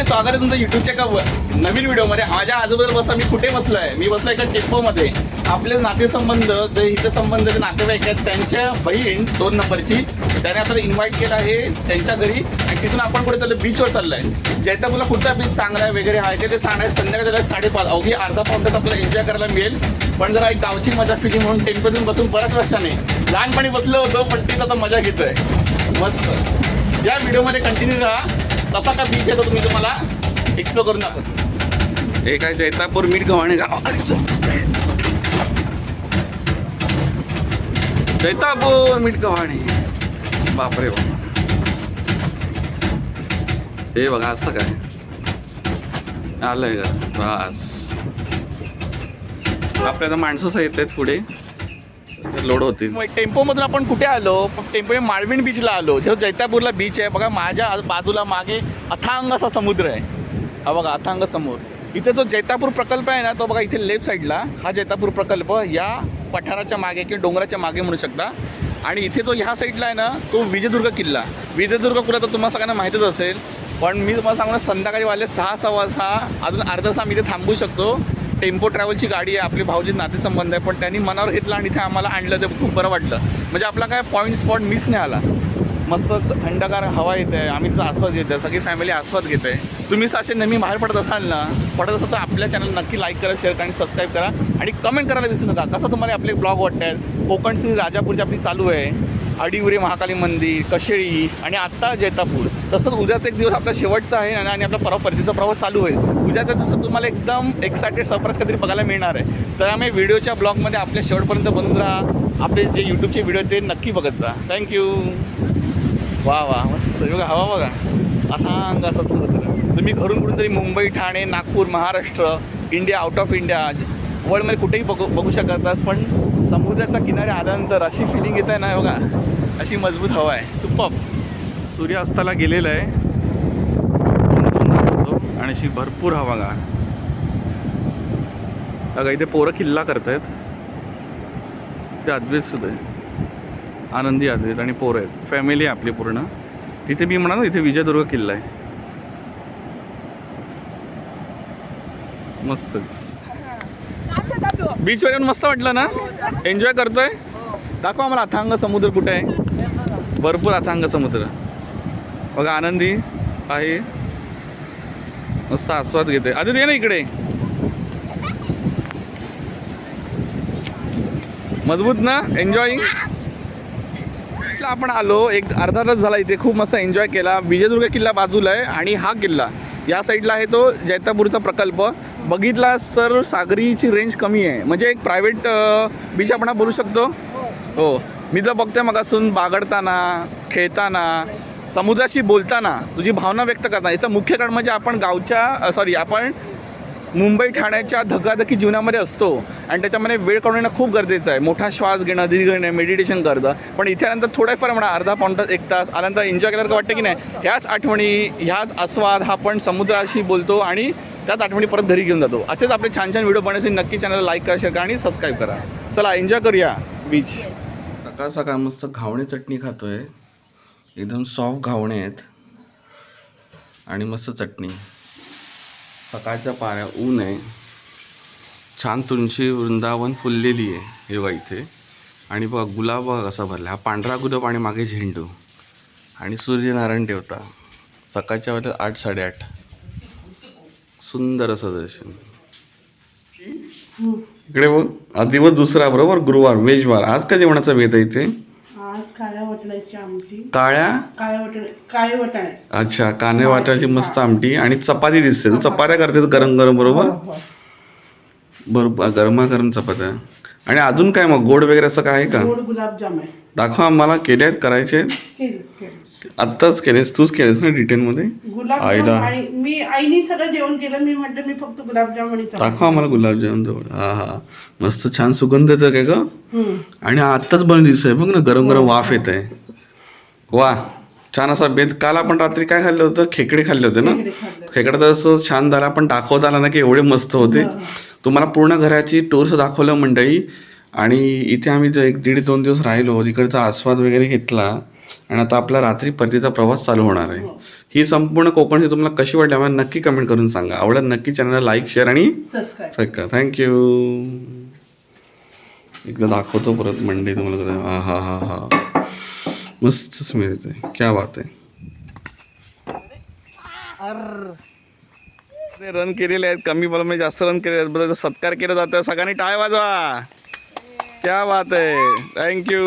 चला स्वागत आहे तुमचं युट्यूबच्या एका नवीन व्हिडिओमध्ये. माझ्या आजूबाजूला बसा मी कुठे बसलोय? मी बसलोय एका टेम्पोमध्ये आपले नातेसंबंध जे इथे संबंध जे नातेवाईक आहेत त्यांच्या बहीण दोन नंबरची त्याने आपल्याला इन्व्हाइट केलं आहे त्यांच्या घरी आणि तिथून आपण कुठे चाललं बीचवर चाललोय. तुला कुठचा बीच चांगला आहे वगैरे आहे? ते सांगायचं संध्याकाळी त्याला साडेपाच अवघी अर्धा पाऊन तास आपल्याला एन्जॉय करायला मिळेल. पण जरा एक गावची मजा फिलिंग म्हणून टेम्पोतून बसून बऱ्याच वर्षाने लहानपणी बसलो होतो पण तिथं आता मजा घेतोय. मस्त. या व्हिडिओमध्ये कंटिन्यू राहा. कसा का बीच येतो तुम्ही तुम्हाला? एक्सप्लोर करून दाखवतो. हे काय जैतापूर मीठ गव्हाणे गाव. जैतापूर मीठ गव्हाणे. बापरे बाप. हे बघा असं काय. आलंय का? बस. आपल्याला माणसंच येत आहेत पुढे. लोड होती टेम्पो मधून आपण कुठे आलो? टेम्पो माळविण बीचला आलो. जो जैतापूरला बीच आहे बघा माझ्या बाजूला मागे अथांग असा समुद्र आहे. हा बघा अथांग समोर. इथे जो जैतापूर प्रकल्प आहे ना तो बघा इथे लेफ्ट साईडला हा जैतापूर प्रकल्प या पठाराच्या मागे किंवा डोंगराच्या मागे म्हणू शकता. आणि इथे जो ह्या साईडला आहे ना तो विजयदुर्ग किल्ला. विजयदुर्ग किल्ला तर तुम्हाला सगळ्यांना माहीतच असेल. पण मी तुम्हाला सांगणार संध्याकाळी वाजले सहा सव्वा सहा. अजून अर्धा सहा आम्ही इथे थांबू शकतो. टेम्पो ट्रॅव्हलची गाडी आहे आपली भाऊजी नातेसंबंध आहे पण त्यांनी मनावर घेतलं आणि इथे आम्हाला आणलं ते खूप बरं वाटलं. म्हणजे आपला काय पॉईंट स्पॉट मिस नाही आला. मस्त थंडगार हवा येते आहे आम्ही तिचा आस्वाद घेतो आहे सगळी फॅमिली आस्वाद घेत आहे. तुम्ही असे नेहमी बाहेर पडत असाल ना पडत असाल तर आपल्या चॅनल नक्की लाईक करा शेअर करा आणि सबस्क्राईब करा. आणि कमेंट करायला विसरू नका. कसं तुम्हाला आपले ब्लॉग वाटत आहेत सिंग राजापूरची आपली चालू आहे. अडिउरे महाकाली मंदिर कशेळी आणि आत्ता जैतापूर. तसंच उद्याचा एक दिवस आपला शेवटचा आहे आणि आपला परवा परतीचा प्रवास चालू होईल. उद्याच्या दिवसात तुम्हाला एकदम एक्सायटेड सरप्राईज काहीतरी बघायला मिळणार आहे. त्यामुळे व्हिडिओच्या ब्लॉगमध्ये आपल्या शेवटपर्यंत बनून राहा. आपले जे यूट्यूबचे व्हिडिओ ते नक्की बघत जा. थँक्यू वा वा मस्त. बघा हवा बघा. अथांग असा समुद्र. तुम्ही घरून कुठून तरी Mumbai Thane Nagpur Maharashtra India out of India वर्ल्डमध्ये कुठेही बघू बघू शकतात पण समुद्राच्या किनारे आल्यानंतर अशी फिलिंग येत आहे ना बघा. अशी मजबूत हवा आहे. सुपप. सूर्यास्ताला गेलेलं आहे. आणि अशी भरपूर हवा गा अगं इथे पोरं किल्ला करतायत. ते अद्वैत सुद्धा आहे आनंदी अद्वैत आणि पोरं आहेत. फॅमिली आहे आपली पूर्ण. इथे मी म्हणाल इथे विजयदुर्ग किल्ला आहे. मस्तच. बीचवर येऊन मस्त वाटलं ना? एन्जॉय करतोय. दाखवा आम्हाला अथांग समुद्र कुठे आहे? भरपूर अथांग समुद्र. बघा आनंदी आहे. मस्त आस्वाद घेते आधी ये ना इकडे. मजबूत ना? एन्जॉईंग आपण आलो. एक अर्धा तास झाला इथे. खूप मस्त एन्जॉय केला. विजयदुर्ग किल्ला बाजूला आहे आणि हा किल्ला. या साईडला आहे तो जैतापूरचा प्रकल्प. बघितला सर सागरीची रेंज कमी आहे. म्हणजे एक प्रायव्हेट बीच आपण हा बोलू शकतो? हो. मी तर बघतोय मग असून बागडताना खेळताना समुद्राशी बोलताना तुझी भावना व्यक्त करताना. याचं मुख्य कारण म्हणजे आपण गावच्या सॉरी आपण मुंबई ठाण्याच्या धकाधकी जीवनामध्ये असतो. आणि त्याच्यामध्ये वेळ काढून येणं खूप गरजेचं आहे. मोठा श्वास घेणं दीर्घ घेणं मेडिटेशन करणं. पण इथे आल्यानंतर थोड्याफार म्हणा अर्धा पाऊण तास एक तास आल्यानंतर एन्जॉय केल्यासारखं वाटतं की नाही? ह्याच आठवणी ह्याच आस्वाद हा आपण समुद्राशी बोलतो आणि त्याच आठवणी परत घरी घेऊन जातो. असेच आपले छान छान व्हिडिओ बनवण्यासाठी नक्की चॅनल लाईक करा शेअर करा आणि सबस्क्राईब करा. चला एन्जॉय करूया. बीच सकाळ सकाळ मस्त घावणे चटणी खातोय. एकदम सॉफ्ट घावणे आहेत. आणि मस्त चटणी. सकाळच्या पाऱ्या ऊन आहे. छान तुळशी वृंदावन फुललेली आहे हे बघा इथे. आणि बघा गुलाब बघा कसा भरला. हा पांढरा गुलाब आणि मागे झेंडू. आणि सूर्यनारायण देवता. सकाळच्या वेळेला आठ साडेआठ. सुंदर असं दर्शन. इकडे बघ आज दिवस दुसरा बरोबर गुरुवार वेजवार आज काय जेवणाचा भेद आहे इथे? आज काळ्या अच्छा कांदे वाटाची मस्त आमटी आणि चपाती दिसते. तू चपात्या करते गरम गरम बरोबर? हो, बरोबर गरमागरम चपात्या. आणि अजून काय मग? गोड वगैरे असं काय आहे का? गोड गुलाबजाम आहे. दाखवा आम्हाला केले आहेत करायचे. आत्ताच केलेस तूच केलेस ना डिटेलमध्ये गुलाबजाम आईला. आणि मी आईने सगळं जेवण केलं मी म्हटलं मी फक्त गुलाबजाम आणि चपाती. दाखवा आम्हाला गुलाबजाम जवळ हा हा. मस्त छान सुगंध येतं काय हम्म. आणि आत्ताच बनवून दिसतंय. बघ ना गरम गरम वाफ येत आहे वा छान असा बेत. काल आपण रात्री काय खाल्लं होतं? खेकडे खाल्ले होते ना? खेकडे खाल्ले. खेकडा तर असं छान झाला. पण दाखवता आला ना की एवढे मस्त होते. तुम्हाला पूर्ण घराची टूर्स दाखवलं मंडळी. आणि इथे आम्ही जो एक दीड दोन दिवस राहिलो तिकडचा आस्वाद वगैरे घेतला. आणि आता आपला रात्री परतीचा प्रवास चालू होणार आहे. ही. संपूर्ण कोकण ही तुम्हाला कशी वाटली आम्हाला नक्की कमेंट करून सांगा. आवडत नक्की चॅनलला लाईक शेअर आणि सबस्क्राईब थँक्यू एकदा दाखवतो परत मंडई तुम्हाला जरा. हा हा हा हा. मस्त स्मेल येते क्या बात आहे. रन केलेले आहेत. कमी बॉलमध्ये जास्त रन केले आहेत. बरं सत्कार केला जातं सगळ्यांनी टाळ वाजवा. क्या बात आहे. थँक्यू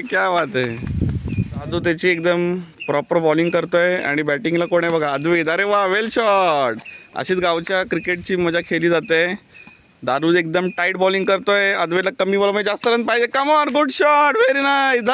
क्या बात आहे साधू त्याची एकदम प्रॉपर बॉलिंग करतोय आणि बॅटिंगला कोण आहे बघा? अद्वैत. अरे वा वेल शॉट अशीच गावच्या क्रिकेटची मजा खेळली जाते. दादू एकदम टाईट बॉलिंग करतोय. अद्वैतला कमी बॉल म्हणजे जास्त रन पाहिजे. Come on good shot very nice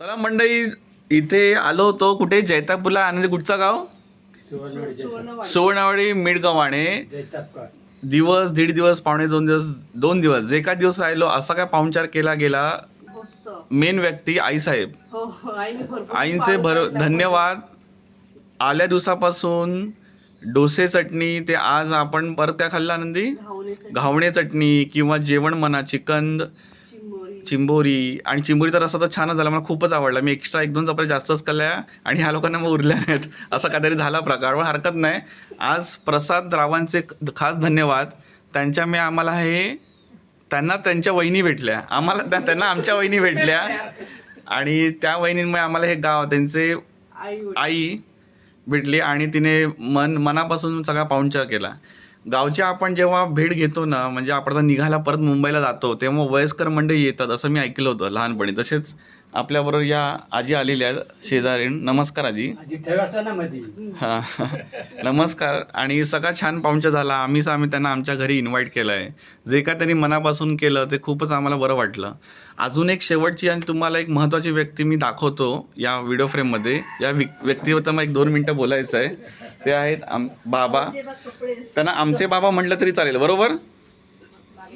चला मंडई इथे आलो होतो कुठे? जैतापूरला आणि कुठचं गाव? सुवर्णवाडी मिडगव्हाणे दिवस दीड दिवस पावणे दोन दिवस दोन दिवस. जे काय दिवस राहिलो असा काय पाहुणचार केला गेला मेन व्यक्ती आईसाहेब हो हो आईंचे भर धन्यवाद. आल्या दिवसापासून डोसे चटणी ते आज आपण परत त्या खाल्ला नंदी? घावणे चटणी किंवा जेवण म्हणा चिकन चिंबोरी चिंबोरी आणि चिंबोरीचा रस्सा तर छानच झाला मला खूपच आवडला. मी एक्स्ट्रा एक दोन चपाती जास्तच खाल्ल्या आणि ह्या लोकांना मग उरल्या नाहीत. असा काहीतरी झाला प्रकार. पण हरकत नाही. आज प्रसाद रावांचे खास धन्यवाद. त्यांच्या मी आम्हाला हे त्यांना त्यांच्या वहिनी भेटल्या. आम्हाला त्या- त्यांना आमच्या वहिनी भेटल्या. आणि त्या वहिनींमुळे आम्हाला हे गाव त्यांचे आई भेटली आणि तिने मन मनापासून सगळा पाहुणचार केला. गावच्या आपण जेव्हा भेट घेतो ना म्हणजे आपण आता निघायला परत मुंबईला जातो तेव्हा वयस्कर मंडळी येतात असं मी ऐकलं होतं लहानपणी. तसेच आपल्याबरोबर या आजी आलेल्या आहेत शेजारी नमस्कार आजी. हा. नमस्कार. आणि सगळा छान पाहुणचा झाला. आम्हीच आम्ही त्यांना आमच्या घरी इन्व्हाइट केलं आहे जे काय त्यांनी मनापासून केलं ते खूपच आम्हाला बरं वाटलं. अजून एक शेवटची आणि तुम्हाला एक महत्त्वाची व्यक्ती मी दाखवतो या व्हिडिओ फ्रेममध्ये या व्यक्तीबद्दल मला एक दोन मिनटं बोलायचं आहे. ते आहेत आम बाबा. त्यांना आमचे बाबा म्हटलं तरी चालेल. बरोबर?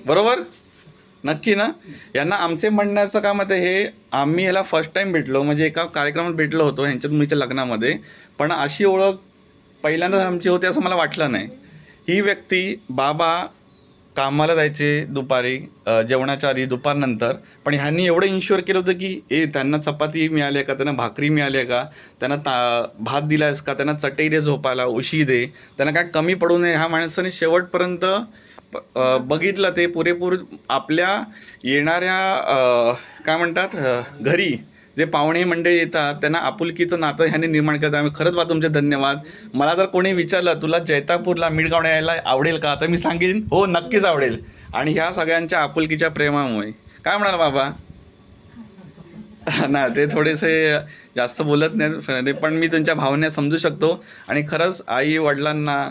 बरोबर? नक्की ना? यांना आमचे म्हणण्याचं काम आहे हे आम्ही ह्याला फर्स्ट टाइम भेटलो म्हणजे एका कार्यक्रमात भेटलो होतो ह्यांच्या मुलीच्या लग्नामध्ये. पण अशी ओळख पहिल्यांदाच आमची होती असं मला वाटलं नाही. ही व्यक्ती बाबा कामाला जायचे दुपारी जेवणाच्या आधी दुपारनंतर. पण ह्यांनी एवढं इन्शुअर केलं होतं की ए त्यांना चपाती मिळाली आहे का त्यांना भाकरी मिळाली आहे का त्यांना ता भात दिलायस का त्यांना चटई दे झोपायला उशी दे. त्यांना काय कमी पडू नये ह्या माणसाने शेवटपर्यंत बघितलं ते पुरेपूर आपल्या येणाऱ्या काय म्हणतात घरी जे पाहुणे मंडळी येतात त्यांना आपुलकीचं नातं ह्याने निर्माण करतात. आम्ही खरंच बा तुमचे धन्यवाद. मला जर कोणी विचारलं तुला जैतापूरला मिडगावणे यायला आवडेल का? तर मी सांगेन हो नक्कीच आवडेल. आणि ह्या सगळ्यांच्या आपुलकीच्या प्रेमामुळे. काय म्हणाल बाबा? ना ते थोडेसे जास्त बोलत नाही पण मी तुमच्या भावना समजू शकतो. आणि खरंच आई वडिलांना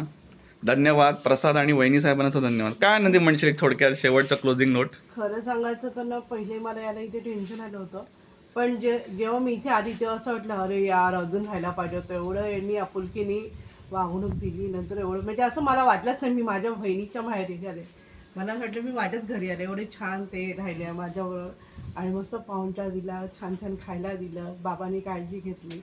धन्यवाद. प्रसाद आणि वहिनी साहेबांचा धन्यवाद. काय नंदी म्हणशील एक थोडक्यात शेवटचं क्लोजिंग नोट खरं सांगायचं तर ना पहिले मला याला इथे टेन्शन आलं होतं. पण जे जेव्हा मी इथे आली तेव्हा असं वाटलं अरे यार अजून राहायला पाहिजे होतं. एवढं यांनी आपुलकीने वागणूक दिली नंतर एवढं म्हणजे असं मला वाटलंच नाही मी माझ्या बहिणीच्या माहेरी झाले मला असं वाटलं मी माझ्याच घरी आले एवढे छान ते राहिले माझ्याबरोबर आणि मस्त पाहुणचार दिला छान छान खायला दिलं बाबांनी काळजी घेतली.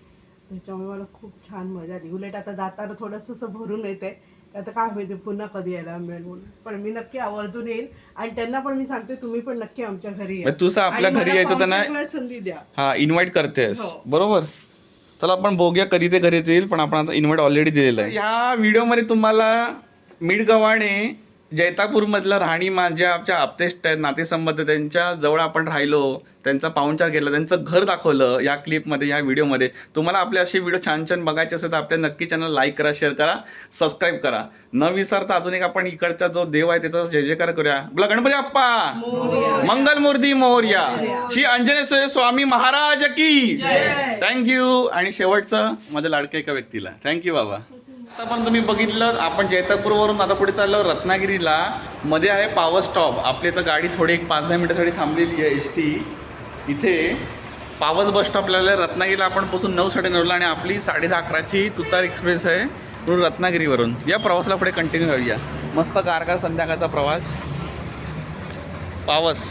त्याच्यामुळे मला खूप छान मजा आली. उलट आता जाताना थोडंसं असं भरून येते. आता काय माहिती पुन्हा कधी यायला मिळेल म्हणून पण मी नक्की आवर्जून येईल आणि त्यांना पण मी सांगते तुम्ही पण नक्की आमच्या घरी या. मग तुझं आपल्या आणि घरी मला यायचं तर नाही? पाहुणचाराला संधी द्या हा इन्व्हाइट करतेस हो. बरोबर चला आपण बघूया कधी ते घरी येईल पण आपण आता इन्व्हाइट ऑलरेडी दिलेलं आहे ह्या व्हिडिओमध्ये तुम्हाला मिडगव्हाणे जैतापूरमधलं राहणी माझ्या आमच्या आपतेष्ट आहेत नातेसंबंध त्यांच्या जवळ आपण राहिलो त्यांचा पाहुणचार केला त्यांचं घर दाखवलं या क्लिपमध्ये या व्हिडिओमध्ये. तुम्हाला आपले असे व्हिडिओ छान छान बघायचे असेल तर आपल्या नक्की चॅनल लाईक करा शेअर करा सबस्क्राईब करा. न विसरता अजून एक आपण इकडचा जो देव आहे त्याचा जय जयकार करूया. बोला गणपती अप्पा मंगलमूर्ती मोर्या. श्री अंजनेश्वर स्वामी महाराज की थँक्यू आणि शेवटचं माझ्या लाडक्या एका व्यक्तीला. थँक्यू बाबा. आतापर्यंत पण तुम्ही बघितलं आपण जैतापूरवरून आता पुढे चाललो रत्नागिरीला. मध्ये आहे पावर स्टॉप आपली तर गाडी थोडी एक पाच दहा मिनिटासाठी थांबलेली आहे एस टी. इथे पावस बस स्टॉपला रत्नागिरीला आपण पोचून नऊ साडे नऊला आणि आपली साडे दहा अकराची तुतार एक्सप्रेस आहे म्हणून रत्नागिरीवरून. या प्रवासाला पुढे कंटिन्यू करूया. मस्त कारकार संध्याकाळचा प्रवास. पावस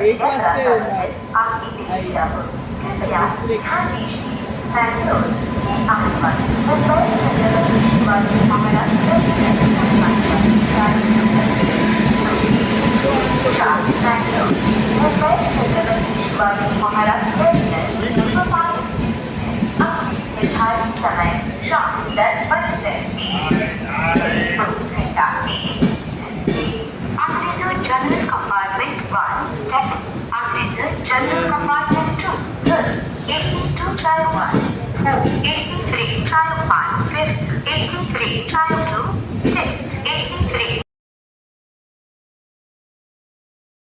एक Compartment 1, set. After the General Compartment 2, good. child 1. No, 83, child 5. 5th, 83, child 2.